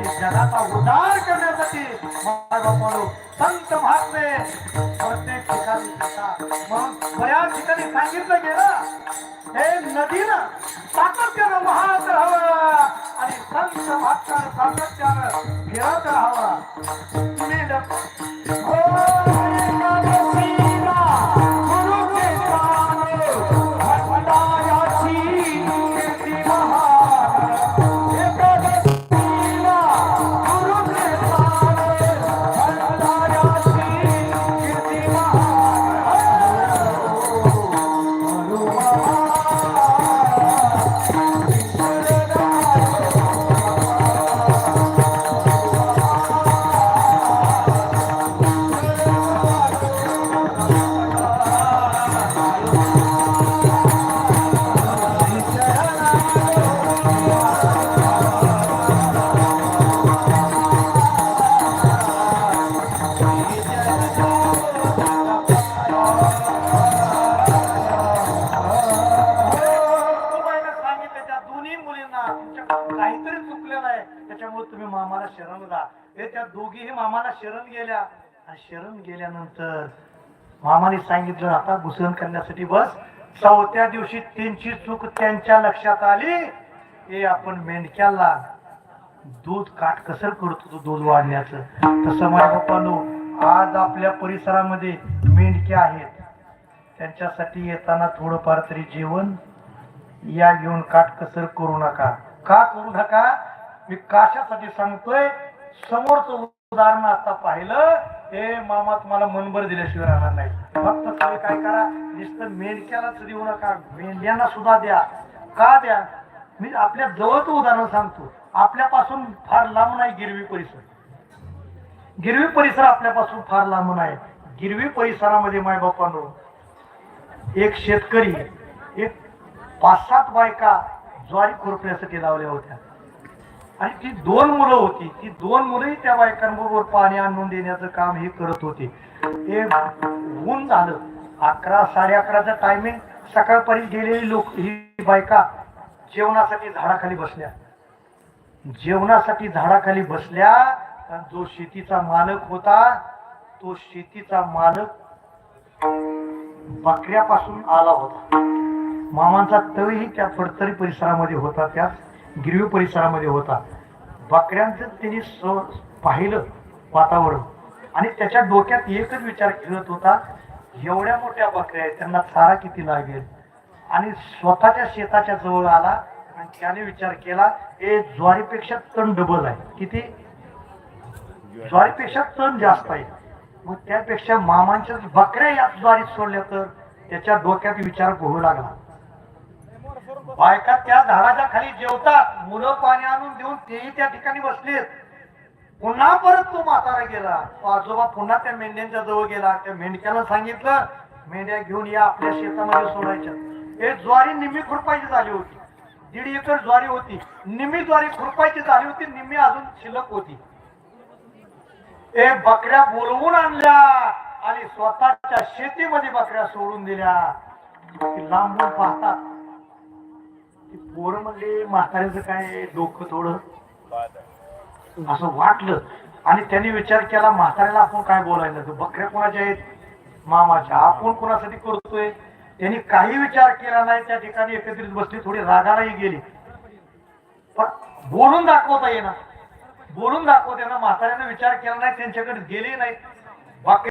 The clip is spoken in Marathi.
आणि जगाचा उद्धार करण्यासाठी बाबांनो संत महात्मे प्रत्येक ठिकाणी मग बऱ्याच ठिकाणी सांगितलं गेलं हे नदीनं सातत्यानं वाहत राहावं आणि संत महात्म्यानं सातत्यानं मामाला शरण जा हे त्या दोघीही मामाला शरण गेल्या. आणि शरण गेल्यानंतर मामाने सांगितलं आता घुसळण करण्यासाठी बस. चौथ्या दिवशी त्यांची चूक त्यांच्या लक्षात आली. हे आपण मेंढक्याला दूध काटकसर करत होतो दूध वाढण्याचं. तसं माझ्या पप्पानो आज आपल्या परिसरामध्ये मेंढक्या आहेत. त्यांच्यासाठी येताना थोडंफार तरी जेवण या घेऊन काटकसर करू नका. का करू नका? मी काशासाठी सांगतोय. समोरचं उदाहरण आता पाहिलं हे मामा तुम्हाला मनभर दिल्याशिवाय राहणार नाही. फक्त तुम्ही काय करा नुसतं मेंढक्यालाच देऊ नका मेंढ्यांना सुद्धा द्या. का द्या? मी आपल्या जवळचं उदाहरण सांगतो. आपल्यापासून फार लांब नाही गिरवी परिसर. गिरवी परिसर आपल्यापासून फार लांब नाही. गिरवी परिसरामध्ये माय बापांनो एक शेतकरी एक पाच सात बायका ज्वारी खुरपण्यासाठी लावल्या होत्या. आणि ती दोन मुलं होती ती दोन मुलंही त्या बायकांबरोबर पाणी आणून देण्याचं काम हे करत होते. ते ऊन झालं. अकरा साडे अकराचा टायमिंग सकाळपर्यंत गेलेली लोक ही बायका जेवणासाठी झाडाखाली बसल्या. जेवणासाठी झाडाखाली बसल्या जो शेतीचा मालक होता तो शेतीचा मालक बकऱ्यापासून आला होता. मामांचा तळही त्या फडतरी परिसरामध्ये होता त्याच गिरवी परिसरामध्ये होता. बकऱ्यांचं त्यांनी स पाहिलं वातावरण. आणि त्याच्या डोक्यात एकच विचार खेळत होता एवढ्या मोठ्या बकऱ्या आहेत त्यांना चारा किती लागेल? आणि स्वतःच्या शेताच्या जवळ आला आणि त्याने विचार केला हे ज्वारीपेक्षा तण डबल आहे. किती? ज्वारीपेक्षा तण जास्त आहे. मग त्यापेक्षा मामांच्या बकऱ्या याच ज्वारीत सोडल्या तर? त्याच्या डोक्यात विचार घोळू लागला. बायका त्या झाडाच्या खाली जेवतात. मुलं पाणी आणून देऊन तेही त्या ठिकाणी बसलेत. पुन्हा परत तो म्हातारा गेला. तो आजोबा पुन्हा त्या मेंढ्यांच्या जवळ गेला. त्या मेंढक्याला सांगितलं मेंढ्या घेऊन या आपल्या शेतामध्ये सोडायच्या. हे ज्वारी निम्मी खुरपायची झाली होती. दीड एकर ज्वारी होती. निम्मी ज्वारी खुरपायची झाली होती. निम्मी अजून शिल्लक होती. ए बकऱ्या बोलवून आणल्या आणि स्वतःच्या शेतीमध्ये बकऱ्या सोडून दिल्या. लांबून पाहतात. पोरं म्हणले म्हाताऱ्याचं काय डोकं थोडं. असं वाटलं. आणि त्यांनी विचार केला म्हाताऱ्याला आपण काय बोलायला तर बकऱ्या कोणाच्या आहेत? मामाच्या. आपण कोणासाठी करतोय? त्यांनी काही विचार केला नाही. त्या ठिकाणी एकत्रित बसली थोडी रागालाही गेली. पण बोलून दाखवता येणार बोलून दाखवते ना म्हाताऱ्याने विचार केला नाही त्यांच्याकडे गेले नाही. बाकी